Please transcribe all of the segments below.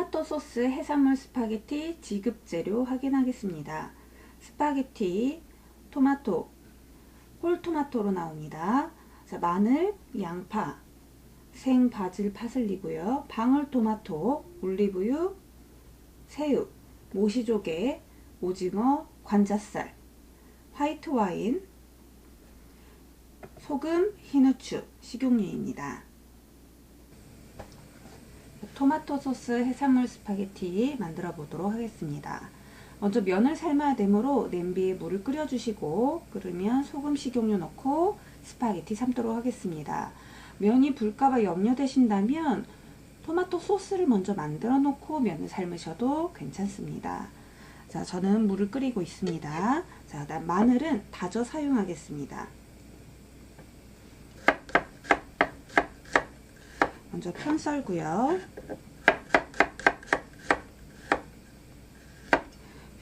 토마토 소스 해산물 스파게티 지급 재료 확인하겠습니다. 스파게티, 토마토, 홀토마토로 나옵니다. 자, 마늘, 양파, 생 바질 파슬리고요. 방울토마토, 올리브유, 새우, 모시조개, 오징어, 관자살, 화이트 와인, 소금, 흰후추, 식용유입니다. 토마토 소스 해산물 스파게티 만들어 보도록 하겠습니다. 먼저 면을 삶아야 되므로 냄비에 물을 끓여 주시고 끓으면 소금 식용유 넣고 스파게티 삶도록 하겠습니다. 면이 불까봐 염려되신다면 토마토 소스를 먼저 만들어 놓고 면을 삶으셔도 괜찮습니다. 자, 저는 물을 끓이고 있습니다. 자, 마늘은 다져 사용하겠습니다. 먼저 편 썰고요.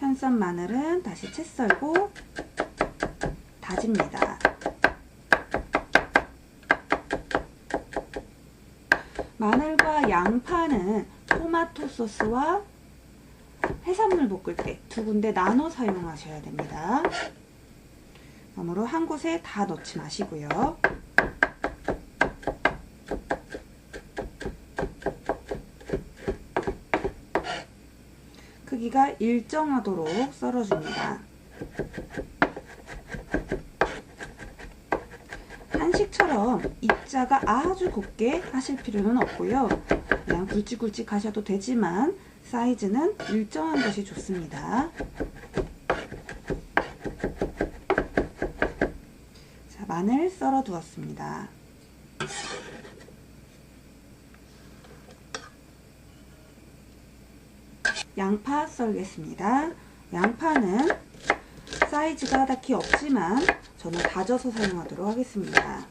편 썬 마늘은 다시 채 썰고 다집니다. 마늘과 양파는 토마토 소스와 해산물 볶을 때 두 군데 나눠 사용하셔야 됩니다. 그러므로 한 곳에 다 넣지 마시고요. 크기가 일정하도록 썰어줍니다. 한식처럼 입자가 아주 곱게 하실 필요는 없고요. 그냥 굵직굵직 하셔도 되지만 사이즈는 일정한 것이 좋습니다. 자, 마늘 썰어 두었습니다. 양파 썰겠습니다. 양파는 사이즈가 딱히 없지만 저는 다져서 사용하도록 하겠습니다.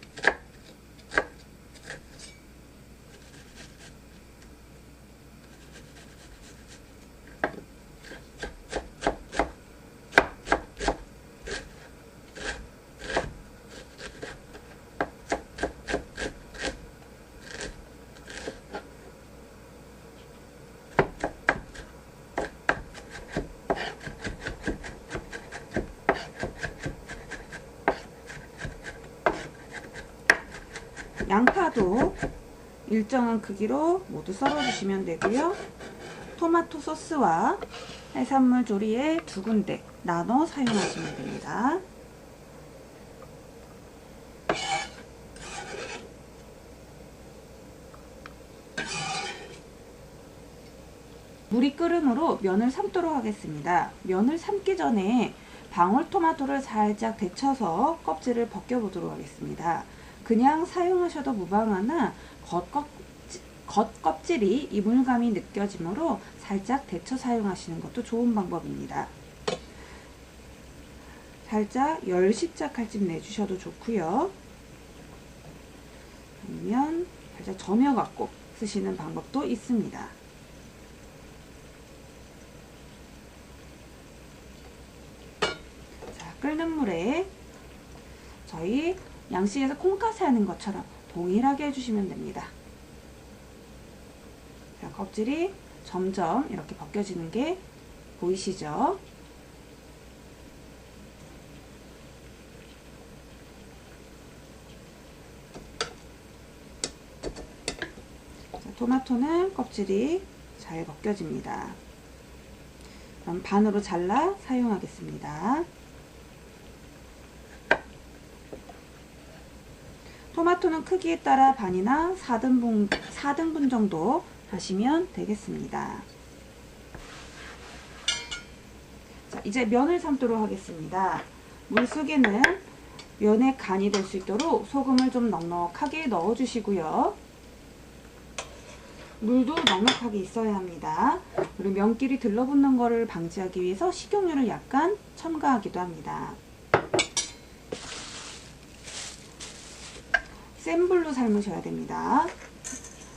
양파도 일정한 크기로 모두 썰어주시면 되고요. 토마토 소스와 해산물 조리에 두 군데 나눠 사용하시면 됩니다. 물이 끓으므로 면을 삶도록 하겠습니다. 면을 삶기 전에 방울토마토를 살짝 데쳐서 껍질을 벗겨보도록 하겠습니다. 그냥 사용하셔도 무방하나 겉껍질, 겉껍질이 이물감이 느껴지므로 살짝 데쳐 사용하시는 것도 좋은 방법입니다. 살짝 열십자 칼집 내주셔도 좋고요. 아니면 살짝 점여 갖고 쓰시는 방법도 있습니다. 자, 끓는 물에 저희 양식에서 콩가스 하는 것처럼 동일하게 해주시면 됩니다. 자, 껍질이 점점 이렇게 벗겨지는 게 보이시죠? 자, 토마토는 껍질이 잘 벗겨집니다. 그럼 반으로 잘라 사용하겠습니다. 토마토는 크기에 따라 반이나 4등분, 4등분 정도 하시면 되겠습니다. 자, 이제 면을 삶도록 하겠습니다. 물 속에는 면에 간이 될 수 있도록 소금을 좀 넉넉하게 넣어주시고요. 물도 넉넉하게 있어야 합니다. 그리고 면끼리 들러붙는 것을 방지하기 위해서 식용유를 약간 첨가하기도 합니다. 센 불로 삶으셔야 됩니다.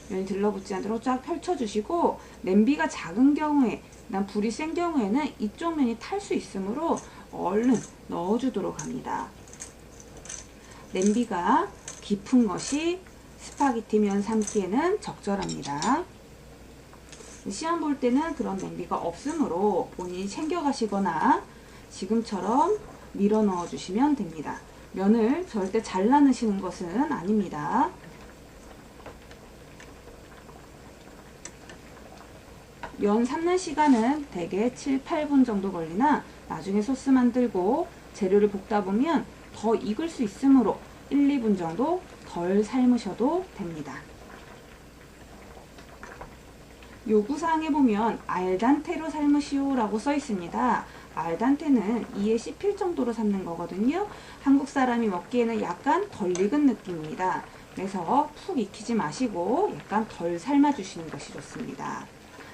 면이 들러붙지 않도록 쫙 펼쳐주시고 냄비가 작은 경우에 난 불이 센 경우에는 이쪽 면이 탈 수 있으므로 얼른 넣어주도록 합니다. 냄비가 깊은 것이 스파게티 면 삶기에는 적절합니다. 시험 볼 때는 그런 냄비가 없으므로 본인이 챙겨가시거나 지금처럼 밀어 넣어 주시면 됩니다. 면을 절대 잘라 넣으시는 것은 아닙니다. 면 삶는 시간은 대개 7, 8분 정도 걸리나 나중에 소스 만들고 재료를 볶다 보면 더 익을 수 있으므로 1, 2분 정도 덜 삶으셔도 됩니다. 요구사항에 보면 알단테로 삶으시오 라고 써 있습니다. 알단테는 이에 씹힐 정도로 삶는 거거든요. 한국 사람이 먹기에는 약간 덜 익은 느낌입니다. 그래서 푹 익히지 마시고 약간 덜 삶아주시는 것이 좋습니다.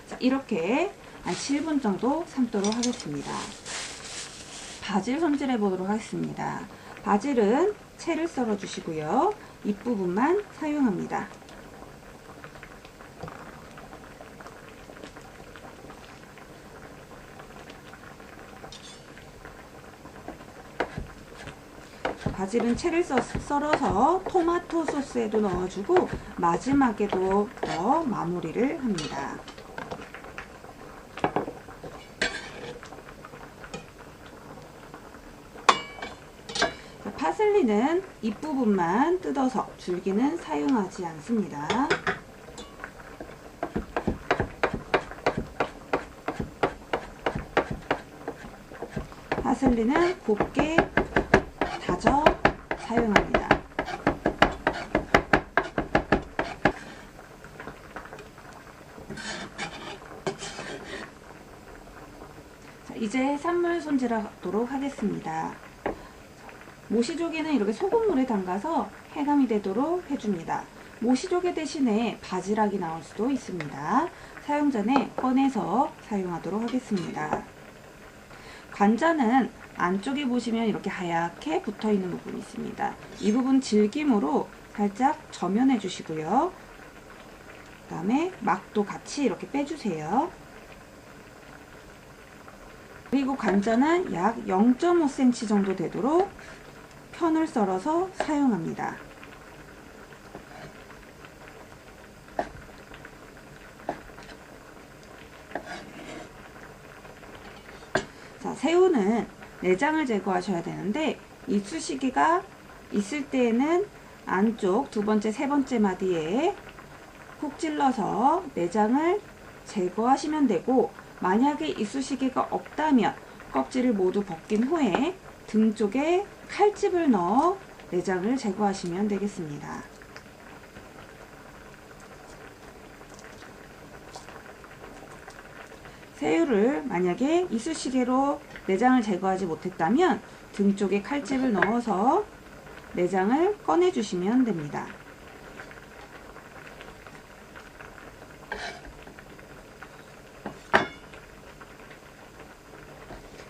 자, 이렇게 한 7분 정도 삶도록 하겠습니다. 바질 손질해 보도록 하겠습니다. 바질은 채를 썰어 주시고요. 잎부분만 사용합니다. 바질은 채를 썰, 썰어서 토마토 소스에도 넣어주고 마지막에도 넣어 마무리를 합니다. 자, 파슬리는 잎부분만 뜯어서 줄기는 사용하지 않습니다. 파슬리는 곱게 사용합니다. 자, 이제 해산물 손질하도록 하겠습니다. 모시조개는 이렇게 소금물에 담가서 해감이 되도록 해줍니다. 모시조개 대신에 바지락이 나올 수도 있습니다. 사용 전에 꺼내서 사용하도록 하겠습니다. 관자는 안쪽에 보시면 이렇게 하얗게 붙어 있는 부분이 있습니다. 이 부분 질김으로 살짝 점연해 주시고요. 그 다음에 막도 같이 이렇게 빼주세요. 그리고 관자는 약 0.5cm 정도 되도록 편을 썰어서 사용합니다. 자, 새우는 내장을 제거하셔야 되는데 이쑤시개가 있을 때에는 안쪽 두 번째, 세 번째 마디에 콕 찔러서 내장을 제거하시면 되고 만약에 이쑤시개가 없다면 껍질을 모두 벗긴 후에 등 쪽에 칼집을 넣어 내장을 제거하시면 되겠습니다. 새우를 만약에 이쑤시개로 내장을 제거하지 못했다면 등 쪽에 칼집을 넣어서 내장을 꺼내 주시면 됩니다.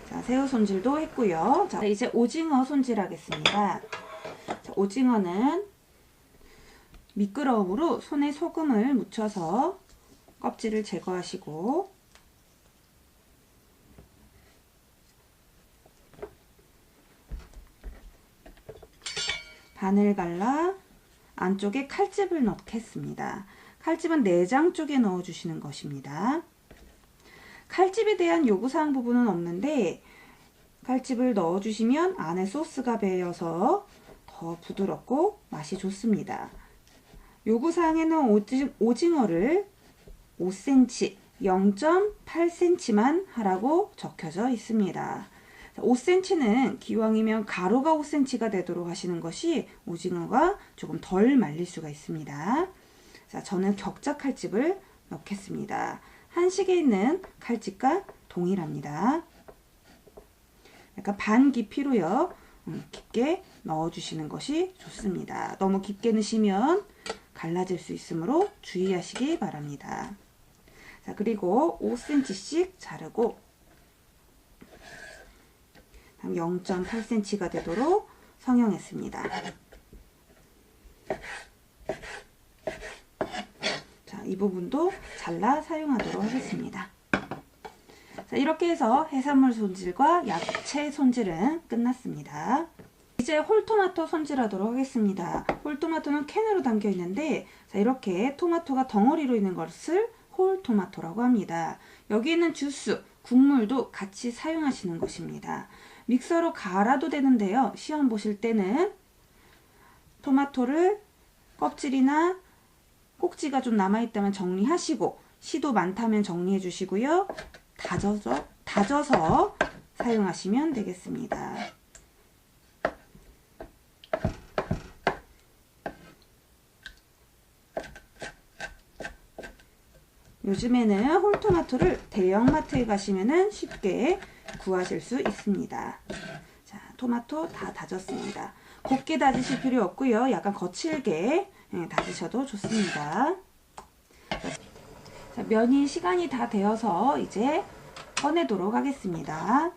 자, 새우 손질도 했고요. 자, 이제 오징어 손질하겠습니다. 자, 오징어는 미끄러움으로 손에 소금을 묻혀서 껍질을 제거하시고 반을 갈라 안쪽에 칼집을 넣겠습니다. 칼집은 내장 쪽에 넣어주시는 것입니다. 칼집에 대한 요구사항 부분은 없는데 칼집을 넣어주시면 안에 소스가 배어서 더 부드럽고 맛이 좋습니다. 요구사항에는 오지, 오징어를 5cm, 0.8cm만 하라고 적혀져 있습니다. 5cm는 기왕이면 가로가 5cm가 되도록 하시는 것이 오징어가 조금 덜 말릴 수가 있습니다. 자, 저는 격자 칼집을 넣겠습니다. 한식에 있는 칼집과 동일합니다. 약간 반 깊이로요. 음, 깊게 넣어주시는 것이 좋습니다. 너무 깊게 넣으시면 갈라질 수 있으므로 주의하시기 바랍니다. 자, 그리고 5cm씩 자르고 0.8cm가 되도록 성형했습니다. 자, 이 부분도 잘라 사용하도록 하겠습니다. 자, 이렇게 해서 해산물 손질과 야채 손질은 끝났습니다. 이제 홀토마토 손질하도록 하겠습니다. 홀토마토는 캔으로 담겨 있는데 자, 이렇게 토마토가 덩어리로 있는 것을 홀 토마토라고 합니다. 여기에는 주스, 국물도 같이 사용하시는 것입니다. 믹서로 갈아도 되는데요. 시험 보실 때는 토마토를 껍질이나 꼭지가 좀 남아있다면 정리하시고 시도 많다면 정리해 주시고요. 다져서, 다져서 사용하시면 되겠습니다. 요즘에는 홀토마토를 대형마트에 가시면 쉽게 구하실 수 있습니다. 자, 토마토 다 다졌습니다. 곱게 다지실 필요 없고요. 약간 거칠게 예, 다지셔도 좋습니다. 자, 면이 시간이 다 되어서 이제 꺼내도록 하겠습니다.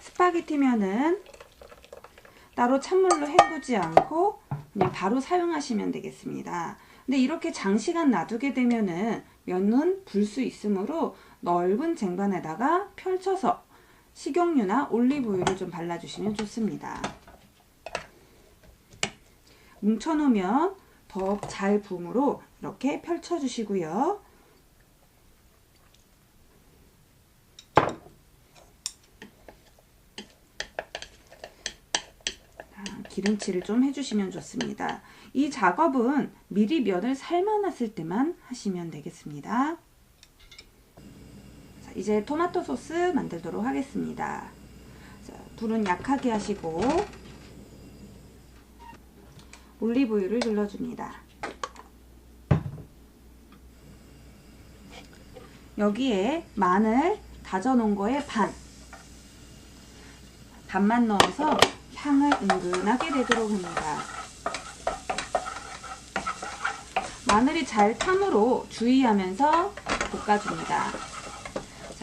스파게티면은 따로 찬물로 헹구지 않고 그냥 바로 사용하시면 되겠습니다. 근데 이렇게 장시간 놔두게 되면은 면은 불 수 있으므로 넓은 쟁반에다가 펼쳐서 식용유나 올리브유를 좀 발라주시면 좋습니다. 뭉쳐놓으면 더욱 잘 부으므로 이렇게 펼쳐주시고요. 기름칠을 좀 해주시면 좋습니다. 이 작업은 미리 면을 삶아놨을 때만 하시면 되겠습니다. 자, 이제 토마토 소스 만들도록 하겠습니다. 자, 불은 약하게 하시고 올리브유를 눌러줍니다. 여기에 마늘 다져놓은 거에 반 반만 넣어서 향을 은근하게 내도록 합니다. 마늘이 잘 타므로 주의하면서 볶아줍니다.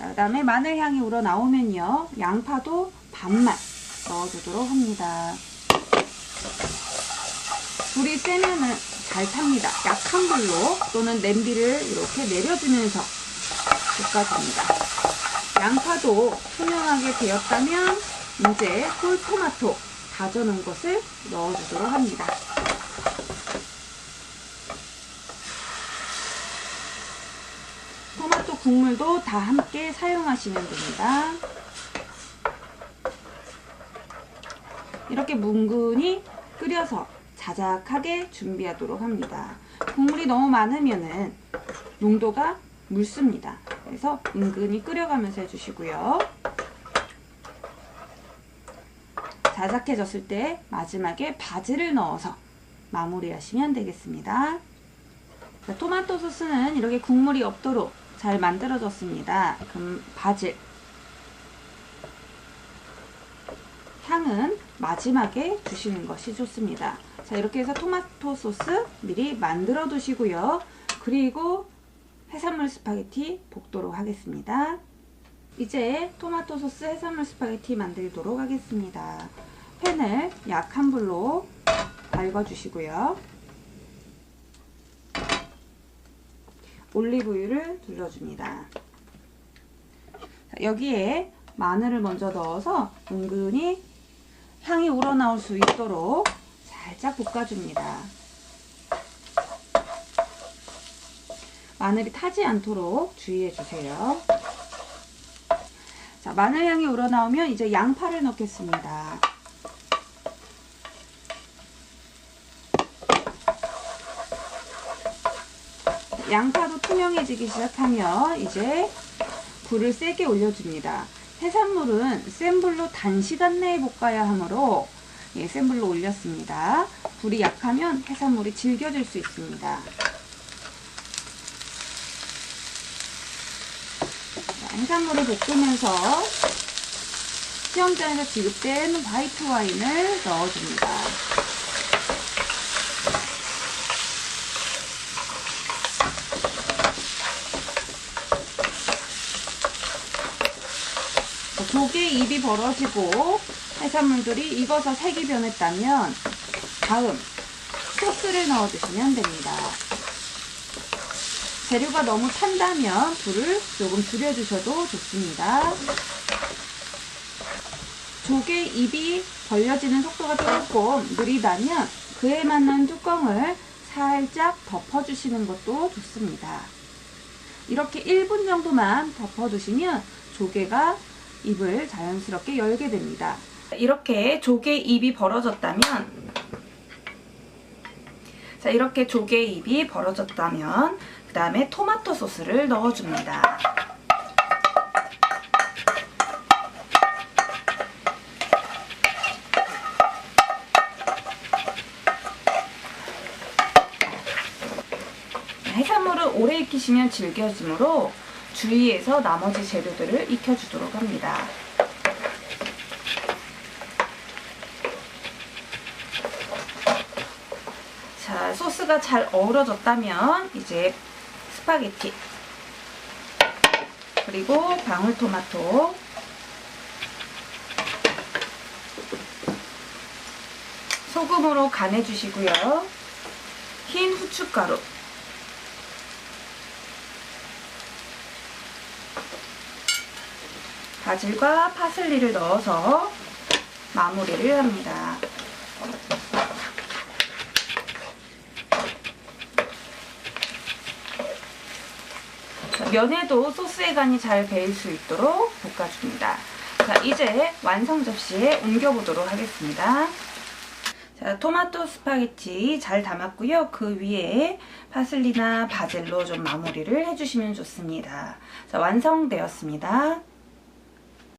자, 그 다음에 마늘 향이 우러나오면요. 양파도 반만 넣어주도록 합니다. 불이 세면은 잘 탑니다. 약한 불로 또는 냄비를 이렇게 내려주면서 볶아줍니다. 양파도 투명하게 되었다면 이제 홀토마토 다져놓은 것을 넣어주도록 합니다. 토마토 국물도 다 함께 사용하시면 됩니다. 이렇게 뭉근히 끓여서 자작하게 준비하도록 합니다. 국물이 너무 많으면 농도가 묽습니다. 그래서 은근히 끓여가면서 해주시고요. 자작해졌을 때 마지막에 바질을 넣어서 마무리하시면 되겠습니다. 자, 토마토 소스는 이렇게 국물이 없도록 잘 만들어졌습니다. 그럼 바질 향은 마지막에 주시는 것이 좋습니다. 자 이렇게 해서 토마토 소스 미리 만들어 두시고요. 그리고 해산물 스파게티 볶도록 하겠습니다. 이제 토마토 소스 해산물 스파게티 만들도록 하겠습니다. 팬을 약한 불로 달궈 주시고요. 올리브유를 둘러줍니다. 여기에 마늘을 먼저 넣어서 은근히 향이 우러나올 수 있도록 살짝 볶아줍니다. 마늘이 타지 않도록 주의해 주세요. 자, 마늘 향이 우러나오면 이제 양파를 넣겠습니다. 양파도 투명해지기 시작하면 이제 불을 세게 올려줍니다. 해산물은 센 불로 단시간 내에 볶아야 하므로 예, 센 불로 올렸습니다. 불이 약하면 해산물이 질겨질 수 있습니다. 자, 해산물을 볶으면서 시험장에서 지급된 화이트 와인을 넣어줍니다. 조개 입이 벌어지고 해산물들이 익어서 색이 변했다면 다음 소스를 넣어주시면 됩니다. 재료가 너무 탄다면 불을 조금 줄여주셔도 좋습니다. 조개 입이 벌려지는 속도가 조금 느리다면 그에 맞는 뚜껑을 살짝 덮어주시는 것도 좋습니다. 이렇게 1분 정도만 덮어두시면 조개가 입을 자연스럽게 열게 됩니다. 이렇게 조개 입이 벌어졌다면 자 이렇게 조개 입이 벌어졌다면 그 다음에 토마토 소스를 넣어줍니다. 해산물을 오래 익히시면 질겨지므로 주의해서 나머지 재료들을 익혀주도록 합니다. 자, 소스가 잘 어우러졌다면 이제 스파게티 그리고 방울토마토 소금으로 간해 주시고요. 흰 후춧가루 바질과 파슬리를 넣어서 마무리를 합니다. 자, 면에도 소스의 간이 잘 배일 수 있도록 볶아줍니다. 자, 이제 완성 접시에 옮겨보도록 하겠습니다. 자, 토마토 스파게티 잘 담았고요. 그 위에 파슬리나 바질로 좀 마무리를 해주시면 좋습니다. 자, 완성되었습니다.